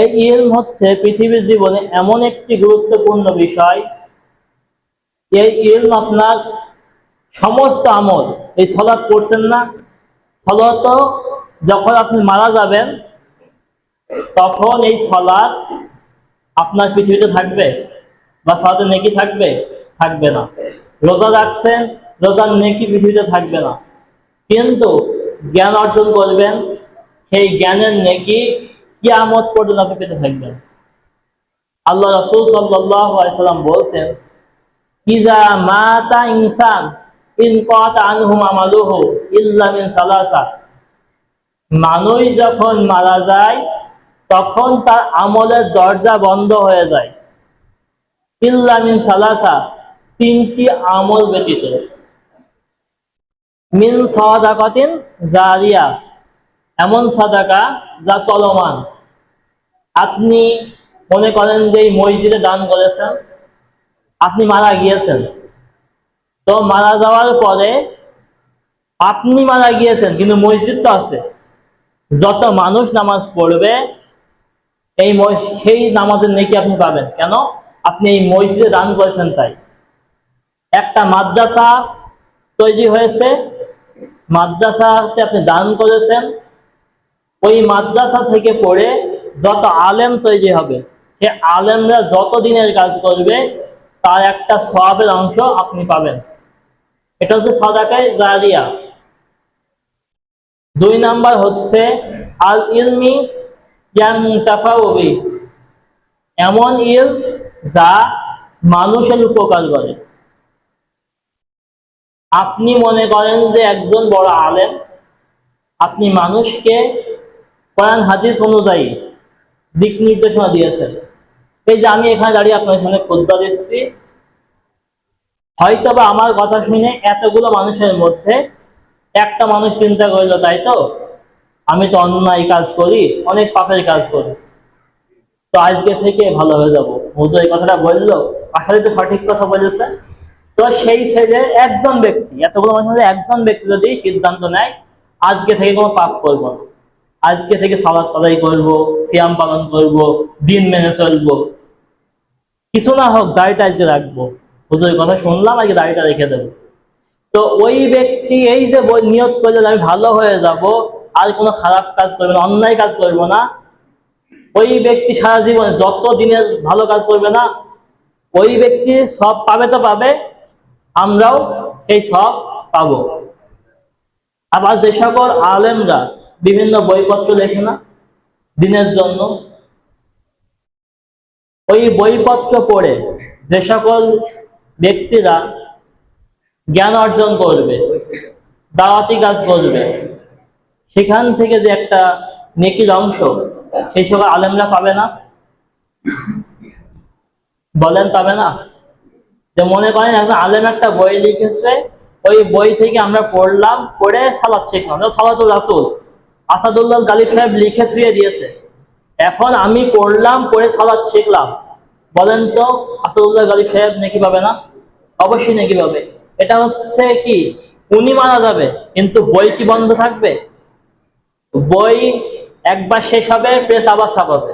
এই ইলম হচ্ছে পৃথিবীর জীবনে এমন একটি গুরুত্বপূর্ণ বিষয়। এই ইলম আপনার সমস্ত আমল, এই সলাৎ করছেন না। সলাত যখন আপনি মারা যাবেন, তখন এই সলাৎ আপনার পৃথিবীতে থাকবে বা সলাতে নেকি থাকবে? থাকবে না। রোজা রাখছেন, রোজার নেকি পৃথিবীতে থাকবে না। কিন্তু জ্ঞান অর্জন করবেন, সেই জ্ঞানের নেকি কিয়ামত পর্যন্ত আপনি পেতে থাকবেন। আল্লাহ রসুল সাল্লাম বলছেন ইজা মাতা ইনসান মিন মানুষ যখন মারা যায়, তখন তার আমলের দরজা বন্ধ হয়ে যায়। ইল্লা সালাসা, তিনটি আমল ব্যতীত। মিন সদাকাতিন জারিয়া, এমন সাদাকা যা চলমান। আপনি মনে করেন যে এই মসজিদে দান করেছেন? আপনি মারা গিয়েছেন। তো মারা যাওয়ার পরে আপনি মারা গিয়েছেন, কিন্তু মসজিদ তো আছে। যত মানুষ নামাজ পড়বে, এই সেই নামাজের নেকি আপনি পাবেন। কেন? আপনি এই মসজিদে দান করেছেন তাই। একটা মাদ্রাসা তৈরি হয়েছে। মাদ্রাসাতে আপনি দান করেছেন। ওই মাদ্রাসা থেকে পড়ে যত আলেম তৈরি হবে, সে আলেমরা যত দিনের কাজ করবে, তার একটা সবের অংশ আপনি পাবেন। এটা হচ্ছে সদাকায় জারিয়া। দুই নাম্বার হচ্ছে আল ইলমি এমন ইল যা মানুষের উপকার করে। আপনি মনে করেন যে একজন বড় আলেম, আপনি মানুষকে কোরআন, হাদিস অনুযায়ী দিক নির্দেশনা দিয়েছেন। এই যে আমি এখানে দাঁড়িয়ে আপনার সামনে খুদ্া দিচ্ছি। হয়তো বা আমার কথা শুনে এতগুলো মানুষের মধ্যে একটা মানুষ চিন্তা করল, তাই তো? আমি তো অন্যায় কাজ করি, অনেক পাপের কাজ করি। তো আজকে থেকে ভালো হয়ে যাব। হুজুর এই কথাটা বলল আসলে তো সঠিক কথা বলেছে। তো সেই ছেলে একজন ব্যক্তি, এতগুলো মানুষের মধ্যে একজন ব্যক্তি যদি সিদ্ধান্ত নেয়, আজকে থেকে কোনো পাপ করব না। আজকে থেকে সালাদ তদাই করব, সিয়াম পালন করব, দিন মেনে চলবো। কিছু না হোক, দাড়িটা আজকে রাখব। হুজুর কথা শুনলাম, আজকে দাড়িটা রেখে দেবো। তো ওই ব্যক্তি এই যে নিয়ত করলে আমি ভালো হয়ে যাব, আর কোনো খারাপ কাজ করবে না, অন্যায় কাজ করব না। ওই ব্যক্তি সারা জীবনে যত দিনের ভালো কাজ করবে না, ওই ব্যক্তি সব পাবে তো পাবে, আমরাও এই সব পাবো। আবার যে সকল আলেমরা বিভিন্ন বইপত্র লেখে না, দিনের জন্য। ওই বইপত্র পড়ে যে সকল ব্যক্তিরা জ্ঞান অর্জন করবে, দাওয়াতি কাজ করবে, সেখান থেকে যে একটা নেকির অংশ, সেই সকল আলেমরা পাবে না? বলেন পাবে না? যে মনে করেন একজন আলেম একটা বই লিখেছে, ওই বই থেকে আমরা পড়লাম, পড়ে সালাদ শিখলাম। সালাতুল রাসুল। আসাদুল্লাহ গালিব সাহেব লিখে থুয়ে দিয়েছে। এখন আমি পড়লাম, পড়ে সালাদ শিখলাম। বলেন তো, আসাদুল্লাহ গালিব সাহেব নাকি পাবে না? অবশ্যই নাকি পাবে। এটা হচ্ছে কি? উনি মারা যাবে, কিন্তু বই কি বন্ধ থাকবে? বই একবার শেষ হবে প্রেস আবার ছাপাবে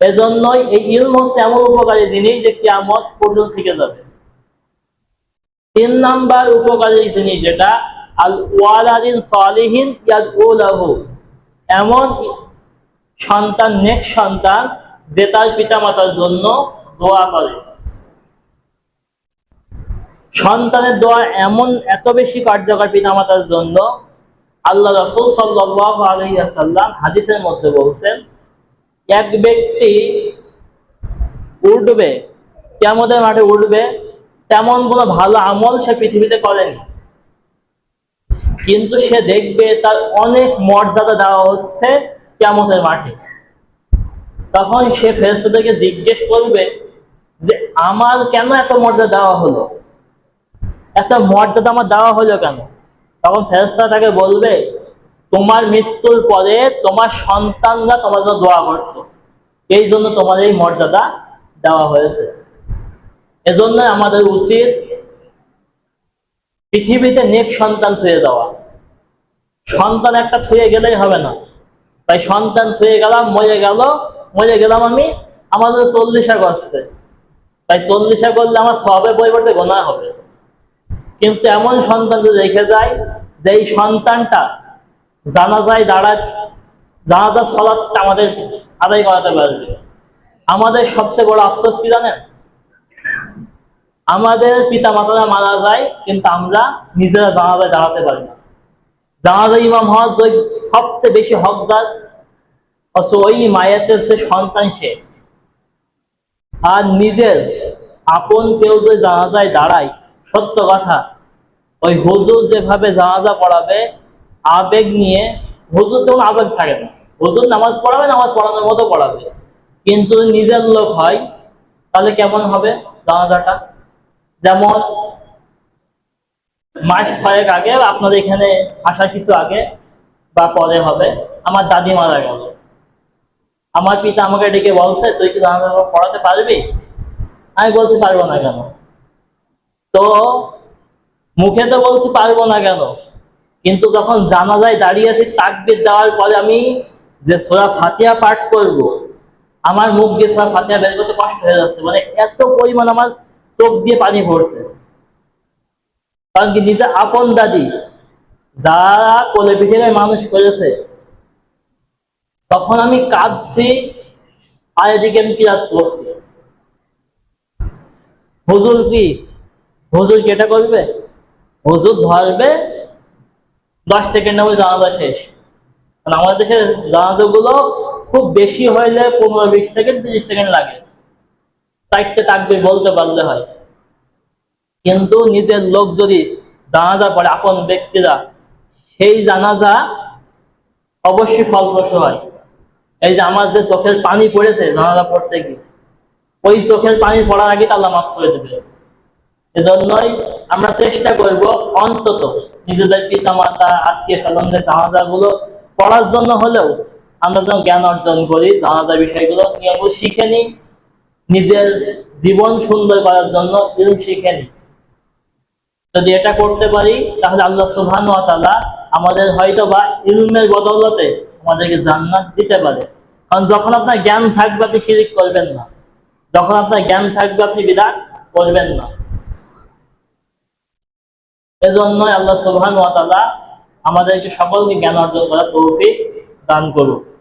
এজন্যই এই ইলম হচ্ছে এমন উপকারী জিনিস যে কিয়ামত পর্যন্ত থেকে যাবে। তিন নাম্বার উপকারী জিনিস যেটা আল ইয়াদউলাহু। এমন সন্তান, নেক সন্তান যে তার পিতামাতার জন্য দোয়া করে। সন্তানের দোয়া এমন এত বেশি কার্যকর পিতামাতার জন্য আল্লাহ রসুল সাল্লাহ আলহিহাসাল্লাম হাদিসের মধ্যে বলছেন, এক ব্যক্তি উঠবে কেমতের মাঠে উঠবে, তেমন কোনো ভালো আমল সে পৃথিবীতে করেনি। কিন্তু সে দেখবে তার অনেক মর্যাদা দেওয়া হচ্ছে কেমতের মাঠে। তখন সে ফেরেস্তাদেরকে জিজ্ঞেস করবে যে, আমার কেন এত মর্যাদা দেওয়া হলো? এত মর্যাদা আমার দেওয়া হলো কেন? তখন ফেরেস্তা তাকে বলবে, তোমার মৃত্যুর পরে তোমার সন্তানরা তোমার জন্য দোয়া করতো। এই জন্য তোমার এই মর্যাদা দেওয়া হয়েছে। এজন্য আমাদের উচিত পৃথিবীতে নেক সন্তান থুয়ে যাওয়া। সন্তান একটা থুয়ে গেলেই হবে না। তাই সন্তান থুয়ে গেলাম, মরে গেল, মরে গেলাম আমি, আমাদের চল্লিশা করছে তাই চল্লিশা করলে আমার সবের পরিবর্তে গোনা হবে। কিন্তু এমন সন্তান যদি রেখে যায় যে এই সন্তানটা জানা জানাজায় দাঁড়ায় জানাজা সলাৎটা আমাদের আদায় করাতে পারবে। আমাদের সবচেয়ে বড় আফসোস কি জানেন? আমাদের পিতা মাতারা মারা যায়, কিন্তু আমরা নিজেরা জানাজায় দাঁড়াতে পারি না। জানাজা ইমাম হওয়ার যে সবচেয়ে বেশি হকদার ওই মায়াতের সে সন্তান সে, আর নিজের আপন কেউ যদি জানাজায় দাঁড়ায়, সত্য কথা, ওই হুজুর যেভাবে জানাজা পড়াবে, আবেগ নিয়ে, হুজুর তখন আবেগ থাকে না। হুজুর নামাজ পড়াবে, নামাজ পড়ানোর মতো পড়াবে। কিন্তু নিজের লোক হয়, তাহলে কেমন হবে জানাজাটা? যেমন মাস ছয়েক আগে আপনাদের এখানে আসার কিছু আগে বা পরে হবে, আমার দাদি মারা গেল। আমার পিতা আমাকে ডেকে বলছে, তুই কি জানাজা পড়াতে পারবি? আমি বলছি, পারব না কেন? তো মুখে তো বলছি, পারব না কেন? কিন্তু যখন জানাজায় দাঁড়িয়ে আছি, তাকবির দেওয়ার পরে আমি যে সোরা ফাতিহা পাঠ করব, আমার মুখ দিয়ে সোরা ফাতিহা বের করতে কষ্ট হয়ে যাচ্ছে। মানে এত পরিমাণ আমার চোখ দিয়ে পানি পড়ছে কারণ কি নিজে আপন দাদি যারা কোলে পিঠে মানুষ করেছে, তখন আমি কাঁদছি, আর এদিকে আমি কিরাত করছি হুজুর কি? হুজুর কি এটা করবে? হুজুর ধরবে, দশ সেকেন্ড মধ্যে জানাজা শেষ। কারণ আমাদের দেশের জানাজাগুলো খুব বেশি হইলে পনেরো, বিশ সেকেন্ড, তিরিশ সেকেন্ড লাগে। চারটে তাকবির বলতে পারলে হয়। কিন্তু নিজের লোক যদি জানাজা পড়ে আপন ব্যক্তিরা, সেই জানাজা অবশ্যই ফলপ্রসূ হয়। এই যে আমার যে চোখের পানি পড়েছে জানাজা পড়তে গিয়ে, ওই চোখের পানি পড়ার আগে আল্লাহ মাফ করে দেবে। এজন্যই আমরা চেষ্টা করব অন্তত নিজেদের পিতা মাতা আত্মীয় স্বজনদের জানাজা গুলো পড়ার জন্য হলেও আমরা যেন জ্ঞান অর্জন করি, জানাজা বিষয়গুলো নিয়মগুলো শিখে নিই। নিজের জীবন সুন্দর করার জন্য ইলম শিখে নিই যদি এটা করতে পারি, তাহলে আল্লাহ তাআলা আমাদের হয়তো বা ইলমের বদৌলতে আমাদেরকে জান্নাত দিতে পারে। কারণ যখন আপনার জ্ঞান থাকবে, আপনি শিরিক করবেন না। যখন আপনার জ্ঞান থাকবে, আপনি বিদাত করবেন না। এজন্যই আল্লাহ সুবহান ওয়া তাআলা আমাদেরকে সকলকে জ্ঞান অর্জন করার তৌফিক দান করুক।